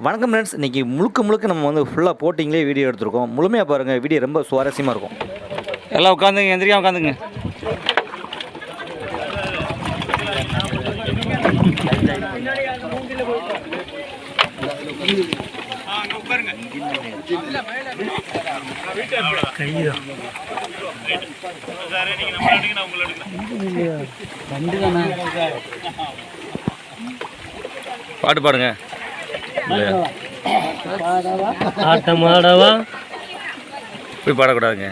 வணக்கம் ஃப்ரெண்ட்ஸ் இன்றைக்கி முழுக்க முழுக்க நம்ம வந்து ஃபுல்லாக போட்டிங்லேயே வீடியோ எடுத்திருக்கோம். முழுமையாக பாருங்கள் வீடியோ ரொம்ப சுவாரஸ்யமாக இருக்கும். எல்லாம் உட்காந்துங்க எந்திரிக்கா உட்காந்துங்க. பாட்டு பாடுங்க. இல்லையா? ஆட்டமாடவா? போய் பாடக்கூடாதுங்க.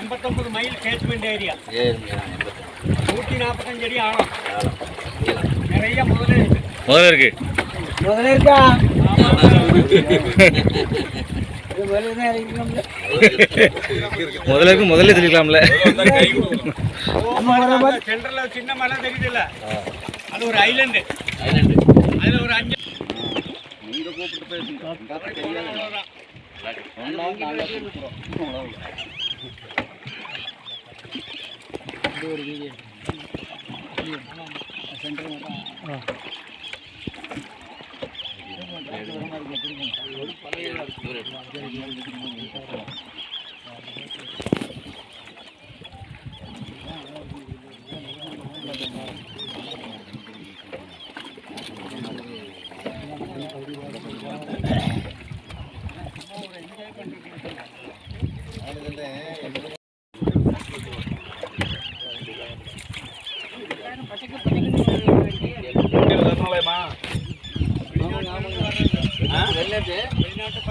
எண்பத்தொன்பது மைல் கேட்ச்மெண்ட் ஏரியா. நூற்றி நாற்பத்தஞ்சு அடி ஆழம். நிறைய முதல்ல இருக்கு. முதல்ல இருக்கு முதல்ல இருக்கா? முதல்ல இருக்கு முதல்ல சொல்லிக்கலாம்ல சின்ன மலை தெரியுதுல்ல அது ஒரு ஐலண்டு அதுல ஒரு அஞ்சு வெளிநாட்டு பறவை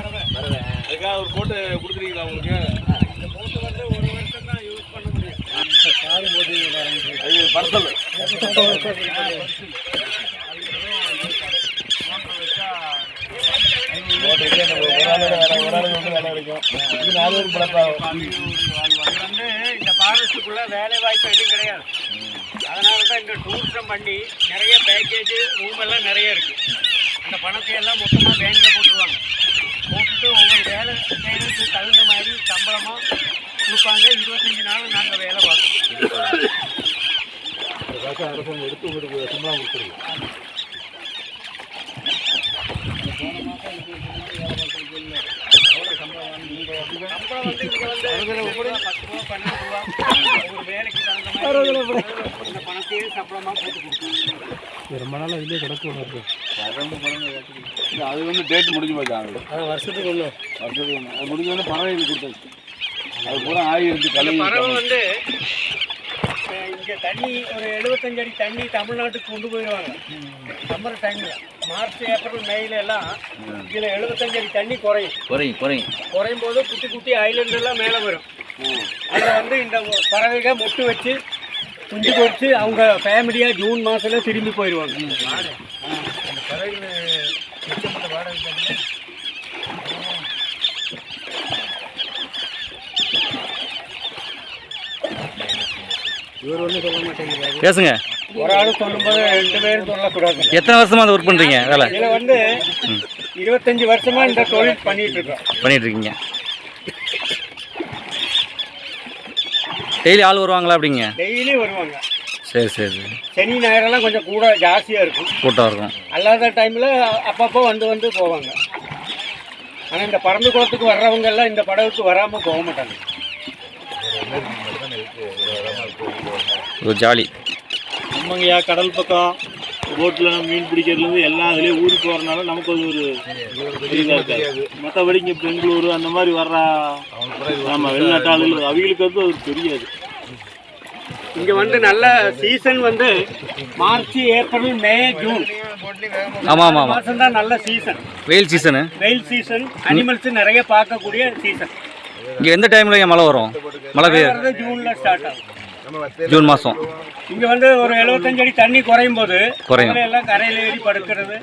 அதுக்காக ஒரு போட்டு கொடுக்குறீங்களா உங்களுக்கு? இந்த போட்டு வந்து ஒரு வருஷம் தான் யூஸ் பண்ண முடியும் அது பர்சல் இது வந்து இந்த ஃபாரஸ்ட்டுக்குள்ள வேலை வாய்ப்பு எதுவும் கிடையாது. அதனால தான் இங்கே டூரிசம் பண்ணி நிறைய பேக்கேஜ் ரூம் எல்லாம் நிறைய இருக்கு. அந்த பணத்தை எல்லாம் மொத்தமாக பேங்கில் போட்டுருவாங்க. ஒவ்வொரு தகுந்த மாதிரி சம்பளமாக கொடுப்பாங்க. இருபத்தஞ்சி நாளும் நாங்கள் வேலை பார்க்கணும் எடுத்து உங்களுக்கு சம்பளம் கொடுத்துருங்க சம்பளம் வந்து இங்கே வந்து பத்து ரூபா பன்னெண்டு ரூபா ஒரு வேலைக்கு தகுந்த மாதிரி இந்த பணத்தையே சம்பளமாக போட்டு கொடுக்கணும் ரொம்ப நாள் இதுலேயே கிடக்கும் அது வந்து டேட் முடிஞ்சு போச்சு அது வருஷத்துக்கு ஒன்று வருஷத்துக்கு ஒண்ணு. அது முடிஞ்ச உடனே பறவை இது கொடுத்தாச்சு அது பூரா ஆகி இருக்கு இந்த கழுவி பறவை வந்து இங்க தண்ணி ஒரு எழுபத்தஞ்சு அடி தண்ணி தமிழ்நாட்டுக்கு கொண்டு போயிடுவாங்க சம்மர் டைம்ல மார்ச் ஏப்ரல் மேல எல்லாம் இதுல எழுபத்தஞ்சு அடி தண்ணி குறையும். குறையும் குறையும். குறையும் போது குட்டி குட்டி ஐலண்ட் எல்லாம் மேலே வரும். அதுல வந்து இந்த பறவைக மொட்டு வச்சு குஞ்சு பொறிச்சு அவங்க ஃபேமிலியா ஜூன் மாசத்துல திரும்பி போயிடுவாங்க. பேசுங்க. ஒரு ஆள் சொல்லும்போது ரெண்டு பேரும் சொல்லக்கூடாது. எத்தனை வருஷமா அதை ஒர்க் பண்றீங்க? வேலை. இதுல வந்து இருபத்தஞ்சு வருஷமா இந்த தொழில் பண்ணிட்டு இருக்கோம். பண்ணிட்டு இருக்கீங்க. டெய்லி ஆள் வருவாங்களா அப்படிங்க? டெய்லி வருவாங்க. சரி சரி. சரி சனி ஞாயிறெல்லாம் கொஞ்சம் கூட ஜாஸ்தியா இருக்கும். கூட்டம் இருக்கும். அல்லாத டைம்ல அப்பப்போ வந்து வந்து போவாங்க. ஆனா இந்த பறந்து குளத்துக்கு வர்றவங்க எல்லாம் இந்த படகுக்கு வராம போக மாட்டாங்க. ஒரு ஜாலி. ஆமாங்கய்யா கடல் பக்கம். போட்டில் மீன் பிடிக்கிறதுலேருந்து எல்லாம் அதுலேயே ஊருக்கு வரனால நமக்கு அது ஒரு இதாக இருக்காது. மற்றபடி இங்கே பெங்களூரு அந்த மாதிரி வர்ற ஆமாம் வெளிநாட்டு ஆளுகள் அவங்களுக்கு வந்து அது தெரியாது. இங்க வந்து நல்ல சீசன் வந்து மார்ச் ஏப்ரல் மே ஜூன். ஆமாம் ஆமாம் மாசம் தான் நல்ல சீசன் வெயில் சீசனு வெயில் சீசன் அனிமல்ஸ் நிறைய பார்க்கக்கூடிய சீசன் இங்கே எந்த டைமில் மழை வரும்? மழை பெய்ய வர்றது ஜூன்ல ஸ்டார்ட் ஆகும். ஜூன் மாதம் இங்க வந்து ஒரு 75 அடி தண்ணி குறையும் போது குறையும். எல்லாம் கரையில ஏறி படுக்கிறது.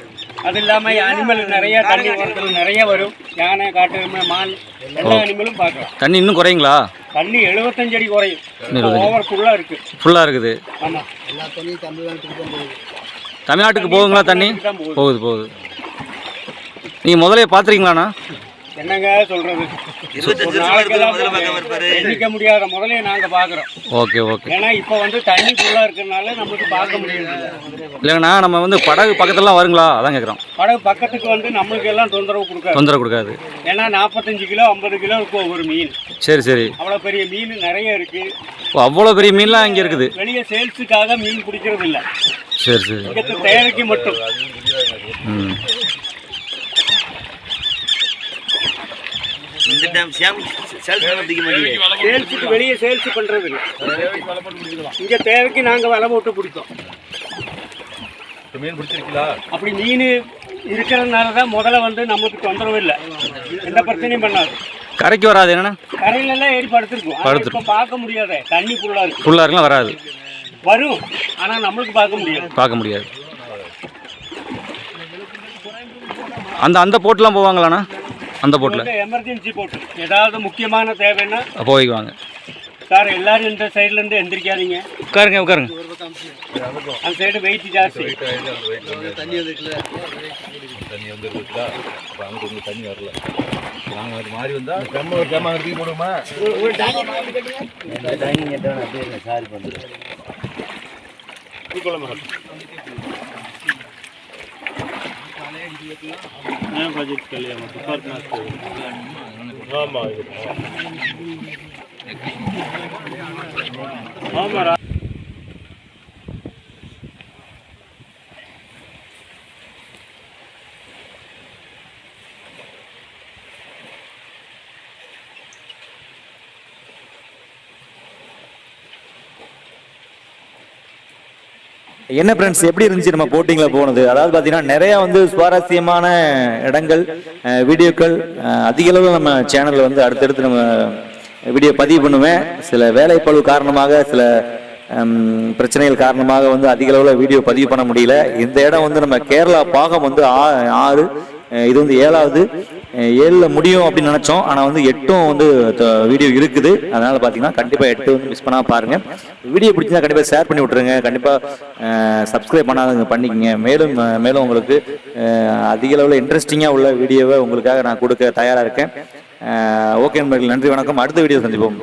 அது இல்லாம அனிமல் நிறைய தண்ணி ஓரத்துல நிறைய வரும். யானை காட்டு மான் எல்லா அனிமலும் பார்க்கலாம். தண்ணி இன்னும் குறையுங்களா? தண்ணி 75 அடி குறையும். ஓவர் ஃபுல்லா இருக்கு. ஃபுல்லாக இருக்குது. ஆமா. தமிழ்நாட்டுக்கு போகுங்களா தண்ணி? தான் போகுது. போகுது போகுது. நீங்கள் முதலே பார்த்துருக்கீங்களாண்ணா? என்னங்க சொல்றது? ஒரு எண்ணிக்க முடியாத முதலையை நாங்க பாக்குறோம் ஓகே ஓகே. ஏன்னா இப்ப வந்து தண்ணி ஃபுல்லா இருக்கிறதுனால நமக்கு பார்க்க முடியல. இல்லைங்கண்ணா நம்ம வந்து படகு பக்கத்துலலாம் வருங்களா? அதான் கேட்குறோம். படகு பக்கத்துக்கு வந்து நம்மளுக்கு எல்லாம் தொந்தரவு கொடுக்காது. தொந்தரவு கொடுக்காது. ஏன்னா நாற்பத்தஞ்சு கிலோ ஐம்பது கிலோ இருக்கும் ஒவ்வொரு மீன். சரி சரி. அவ்வளோ பெரிய மீன் நிறைய இருக்கு. ஓ அவ்வளோ பெரிய மீன்லாம் இங்கே இருக்குது. வெளியே சேல்ஸுக்காக மீன் பிடிக்கிறது இல்ல சரி. சரி தேவைக்கு மட்டும். ம். சேல்ஸுக்கு வெளியே சேல்ஸ் பண்றது இல்ல. இங்க தேவைக்கு நாங்க வலை போட்டு பிடித்தோம். மீன் பிடிச்சிருக்கீங்களா? அப்படி மீன் இருக்கிறதுனால தான் முதல்ல வந்து நமக்கு தொந்தரவு இல்லை. எந்த பிரச்சனையும் பண்ணாது. கரைக்கு வராது என்னண்ணா? கரையில எல்லாம் ஏறி படுத்திருக்கும். படுத்திருக்கும். பார்க்க முடியாதே. தண்ணி ஃபுல்லாக இருக்கலாம் வராது. வரும். ஆனா நம்மளுக்கு பார்க்க முடியாது. பார்க்க முடியாது. அந்த அந்த போட்டுலாம் போவாங்களாண்ணா? அந்த போட்டில் எமர்ஜென்சி போட்டு ஏதாவது முக்கியமான தேவைன்னா போய்க்குவாங்க. சார் எல்லாரும் இந்த சைடுல இருந்து எந்திரிக்காதீங்க. உட்காருங்க உட்காருங்க. அந்த சைடு வெயிட் ஜாஸ்தி. தண்ணி வந்துருக்குல்ல தண்ணி வந்துருக்குதா அப்போ அங்கே கொஞ்சம் தண்ணி வரல. நாங்கள் அது மாதிரி வந்தால் செம்ம ஒரு செம்ம அங்கே போடுமா ಬಜೆಟ್ ಕಲಿ ಫರ್ಕ್ ಆಗ್ತದೆ ಹಾಂ ಹಾಂ என்ன ஃப்ரெண்ட்ஸ் எப்படி இருந்துச்சு நம்ம போட்டிங்கில் போனது? அதாவது பார்த்தீங்கன்னா நிறையா வந்து சுவாரஸ்யமான இடங்கள் வீடியோக்கள் அஹ், அதிக அளவில் நம்ம சேனலில் வந்து அடுத்தடுத்து நம்ம வீடியோ பதிவு பண்ணுவேன். சில வேலைப்பளு காரணமாக சில பிரச்சனைகள் காரணமாக வந்து அதிக அளவில் வீடியோ பதிவு பண்ண முடியல. இந்த இடம் வந்து நம்ம கேரளா பாகம் வந்து ஆ- ஆறு இது வந்து ஏழாவது. ஏழில் முடியும் அப்படின்னு நினச்சோம். ஆனால் வந்து எட்டும் வந்து வீடியோ இருக்குது. அதனால் பார்த்தீங்கன்னா கண்டிப்பாக எட்டு வந்து மிஸ் பண்ணால் பாருங்கள் வீடியோ பிடிச்சிருந்தா கண்டிப்பாக ஷேர் பண்ணி விட்ருங்க கண்டிப்பாக சப்ஸ்கிரைப் பண்ணாதவங்க பண்ணிக்கங்க. மேலும் மேலும் உங்களுக்கு அதிக அளவில் இன்ட்ரெஸ்டிங்காக உள்ள வீடியோவை உங்களுக்காக நான் கொடுக்க தயாராக இருக்கேன். ஓகே நண்பர்கள் நன்றி வணக்கம். அடுத்த வீடியோ சந்திப்போம்.